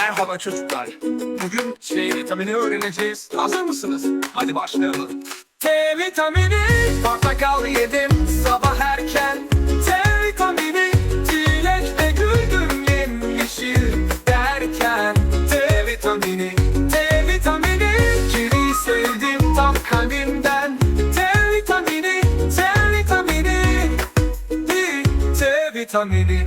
Merhaba çocuklar. Bugün C vitamini öğreneceğiz. Hazır mısınız? Hadi başlayalım. T vitamini portakal yedim sabah erken. T vitamini çilekle güldüm yemyeşil derken. T vitamini, T vitamini kiri sevdim tam kalbimden. T vitamini, T vitamini, T vitamini.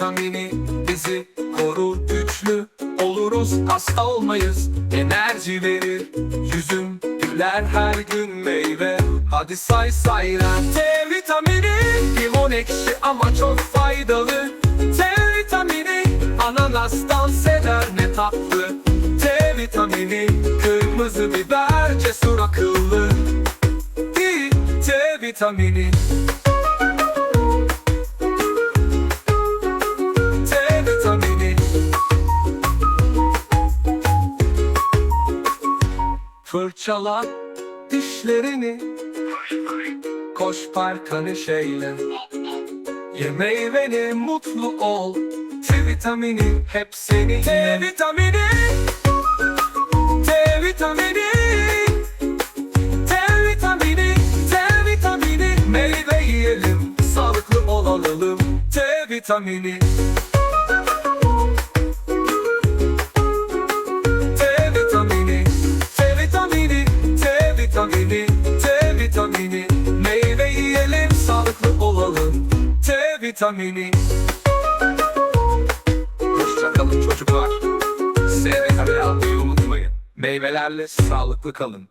Vitamini bizi korur güçlü oluruz hasta olmayız. Enerji verir yüzüm güler her gün meyve. Hadi say sayran. C vitamini limon ekşi ama çok faydalı. C vitamini ananastan sever ne tatlı. C vitamini kırmızı biber cesur akıllı. C vitamini Fırçala dişlerini. Koş parka neşeyle Ye meyveni mutlu ol. C vitamini hep seni C vitamini. C vitamini. C vitamini. C vitamini. Meyve yiyelim sağlıklı olalım. C vitamini vitamini Hoşçakalın çocuklar. Vitamini almayı unutmayın. Meyvelerle sağlıklı kalın